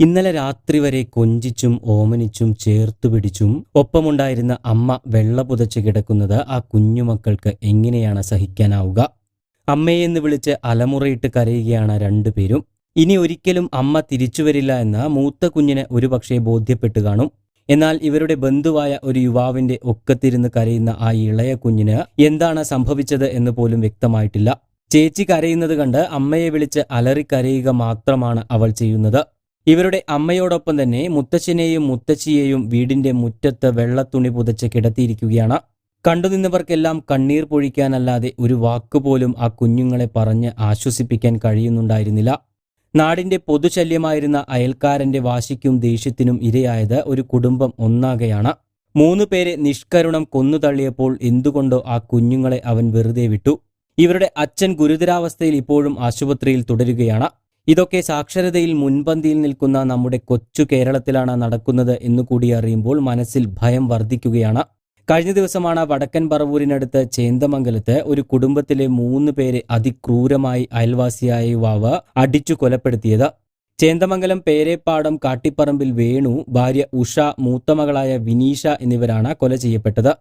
ഇന്നലെ രാത്രി വരെ കൊഞ്ചിച്ചും ഓമനിച്ചും ചേർത്തു പിടിച്ചും ഒപ്പമുണ്ടായിരുന്ന അമ്മ വെള്ള പുതച്ച് കിടക്കുന്നത് ആ കുഞ്ഞുമക്കൾക്ക് എങ്ങനെയാണ് സഹിക്കാനാവുക? അമ്മയെന്ന് വിളിച്ച് അലമുറയിട്ട് കരയുകയാണ് രണ്ടുപേരും ഇനി ഒരിക്കലും അമ്മ തിരിച്ചു വരില്ല എന്ന് മൂത്ത കുഞ്ഞിനെ ഒരുപക്ഷെ ബോധ്യപ്പെട്ടു കാണും. എന്നാൽ ഇവരുടെ ബന്ധുവായ ഒരു യുവാവിന്റെ ഒക്കത്തിരുന്ന് കരയുന്ന ആ ഇളയ കുഞ്ഞിന് എന്താണ് സംഭവിച്ചത് എന്ന് പോലും വ്യക്തമായിട്ടില്ല. ചേച്ചി കരയുന്നത് കണ്ട് അമ്മയെ വിളിച്ച് കരയുക മാത്രമാണ് അവൾ ചെയ്യുന്നത്. ഇവരുടെ അമ്മയോടൊപ്പം തന്നെ മുത്തച്ഛനെയും മുത്തച്ഛിയെയും വീടിന്റെ മുറ്റത്ത് വെള്ളത്തുണി പുതച്ച് കിടത്തിയിരിക്കുകയാണ്. കണ്ടുനിന്നവർക്കെല്ലാം കണ്ണീർ പൊഴിക്കാനല്ലാതെ ഒരു വാക്കുപോലും ആ കുഞ്ഞുങ്ങളെ പറഞ്ഞ് ആശ്വസിപ്പിക്കാൻ കഴിയുന്നുണ്ടായിരുന്നില്ല. നാടിന്റെ പൊതുശല്യമായിരുന്ന അയൽക്കാരന്റെ വാശിക്കും ദേഷ്യത്തിനും ഇരയായത് ഒരു കുടുംബം ഒന്നാകെയാണ്. മൂന്ന് പേരെ നിഷ്കരുണം കൊന്നുതള്ളിയപ്പോൾ എന്തുകൊണ്ടോ ആ കുഞ്ഞുങ്ങളെ അവൻ വെറുതെ വിട്ടു. ഇവരുടെ അച്ഛൻ ഗുരുതരാവസ്ഥയിൽ ഇപ്പോഴും ആശുപത്രിയിൽ തുടരുകയാണ്. ഇതൊക്കെ സാക്ഷരതയിൽ മുൻപന്തിയിൽ നിൽക്കുന്ന നമ്മുടെ കൊച്ചു കേരളത്തിലാണ് നടക്കുന്നത് എന്നുകൂടി അറിയുമ്പോൾ മനസ്സിൽ ഭയം വർദ്ധിക്കുകയാണ്. കഴിഞ്ഞ ദിവസമാണ് വടക്കൻ പറവൂരിനടുത്ത് ചേന്തമംഗലത്ത് ഒരു കുടുംബത്തിലെ മൂന്ന് പേരെ അതിക്രൂരമായി അയൽവാസിയായ യുവാവ് അടിച്ചു കൊലപ്പെടുത്തിയത്. ചേന്തമംഗലം പേരേപ്പാടം കാട്ടിപ്പറമ്പിൽ വേണു ഭാര്യ ഉഷ മൂത്തമകളായ വിനീഷ എന്നിവരാണ് കൊല ചെയ്യപ്പെട്ടത്.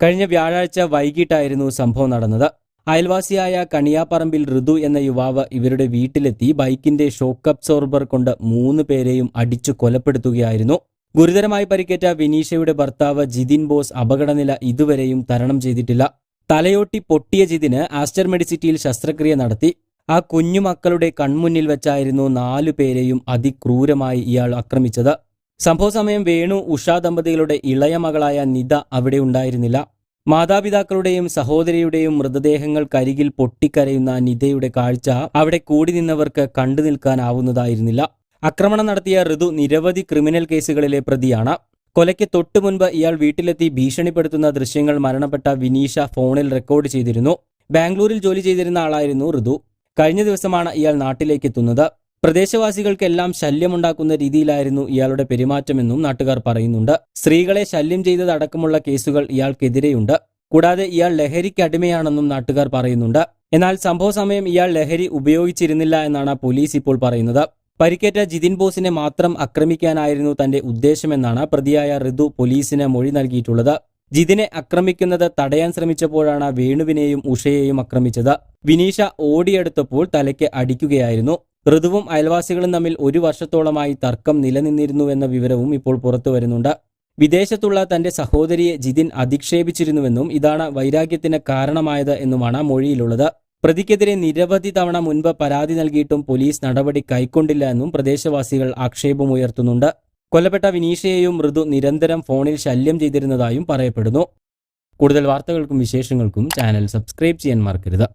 കഴിഞ്ഞ വ്യാഴാഴ്ച വൈകിട്ടായിരുന്നു സംഭവം നടന്നത്. അയൽവാസിയായ കണിയാപ്പറമ്പിൽ ഋതു എന്ന യുവാവ് ഇവരുടെ വീട്ടിലെത്തി ബൈക്കിന്റെ ഷോക്ക് അബ്സോർബർ കൊണ്ട് മൂന്ന് പേരെയും അടിച്ചു കൊലപ്പെടുത്തുകയായിരുന്നു. ഗുരുതരമായി പരിക്കേറ്റ വിനീഷയുടെ ഭർത്താവ് ജിതിൻ ബോസ് അപകടനില ഇതുവരെയും തരണം ചെയ്തിട്ടില്ല. തലയോട്ടി പൊട്ടിയ ജിതിന് ആസ്റ്റർ മെഡിസിറ്റിയിൽ ശസ്ത്രക്രിയ നടത്തി. ആ കുഞ്ഞുമക്കളുടെ കൺമുന്നിൽ വെച്ചായിരുന്നു നാലു പേരെയും അതിക്രൂരമായി ഇയാൾ ആക്രമിച്ചത്. സംഭവ സമയം വേണു ഉഷ ദമ്പതികളുടെ ഇളയ മകളായ നിത അവിടെ ഉണ്ടായിരുന്നില്ല. മാതാപിതാക്കളുടെയും സഹോദരിയുടെയും മൃതദേഹങ്ങൾ മൃതദേഹങ്ങൾക്കരികിൽ പൊട്ടിക്കരയുന്ന നിതയുടെ കാഴ്ച അവിടെ കൂടി നിന്നവർക്ക് കണ്ടു നിൽക്കാനാവുന്നതായിരുന്നില്ല. ആക്രമണം നടത്തിയ ഋതു നിരവധി ക്രിമിനൽ കേസുകളിലെ പ്രതിയാണ്. കൊലയ്ക്ക് തൊട്ടു മുൻപ് ഇയാൾ വീട്ടിലെത്തി ഭീഷണിപ്പെടുത്തുന്ന ദൃശ്യങ്ങൾ മരണപ്പെട്ട വിനീഷ ഫോണിൽ റെക്കോർഡ് ചെയ്തിരുന്നു. ബാംഗ്ലൂരിൽ ജോലി ചെയ്തിരുന്ന ആളായിരുന്നു ഋതു. കഴിഞ്ഞ ദിവസമാണ് ഇയാൾ നാട്ടിലേക്ക് എത്തുന്നത്. പ്രദേശവാസികൾക്കെല്ലാം ശല്യമുണ്ടാക്കുന്ന രീതിയിലായിരുന്നു ഇയാളുടെ പെരുമാറ്റമെന്നും നാട്ടുകാർ പറയുന്നുണ്ട്. സ്ത്രീകളെ ശല്യം ചെയ്തതടക്കമുള്ള കേസുകൾ ഇയാൾക്കെതിരെയുണ്ട്. കൂടാതെ ഇയാൾ ലഹരിക്ക് അടിമയാണെന്നും നാട്ടുകാർ പറയുന്നുണ്ട്. എന്നാൽ സംഭവ സമയം ഇയാൾ ലഹരി ഉപയോഗിച്ചിരുന്നില്ല എന്നാണ് പോലീസ് ഇപ്പോൾ പറയുന്നത്. പരിക്കേറ്റ ജിതിൻ ബോസിനെ മാത്രം ആക്രമിക്കാനായിരുന്നു തന്റെ ഉദ്ദേശമെന്നാണ് പ്രതിയായ ഋതു പോലീസിന് മൊഴി നൽകിയിട്ടുള്ളത്. ജിതിനെ ആക്രമിക്കുന്നത് തടയാൻ ശ്രമിച്ചപ്പോഴാണ് വേണുവിനെയും ഉഷയെയും ആക്രമിച്ചത്. വിനീഷ ഓടിയെടുത്തപ്പോൾ തലയ്ക്ക് അടിക്കുകയായിരുന്നു. ഋതുവും അയൽവാസികളും തമ്മിൽ ഒരു വർഷത്തോളമായി തർക്കം നിലനിന്നിരുന്നുവെന്ന വിവരവും ഇപ്പോൾ പുറത്തു വരുന്നുണ്ട്. വിദേശത്തുള്ള തന്റെ സഹോദരിയെ ജിതിൻ അധിക്ഷേപിച്ചിരുന്നുവെന്നും ഇതാണ് വൈരാഗ്യത്തിന് കാരണമായത് എന്നുമാണ് മൊഴിയിലുള്ളത്. പ്രതിക്കെതിരെ നിരവധി തവണ മുൻപ് പരാതി നൽകിയിട്ടും പോലീസ് നടപടി കൈക്കൊണ്ടില്ല എന്നും പ്രദേശവാസികൾ ആക്ഷേപമുയർത്തുന്നുണ്ട് കൊല്ലപ്പെട്ട വിനീഷയെയും മൃദു നിരന്തരം ഫോണിൽ ശല്യം ചെയ്തിരുന്നതായും പറയപ്പെടുന്നു. കൂടുതൽ വാർത്തകൾക്കും വിശേഷങ്ങൾക്കും ചാനൽ സബ്സ്ക്രൈബ് ചെയ്യാൻ മറക്കരുത്.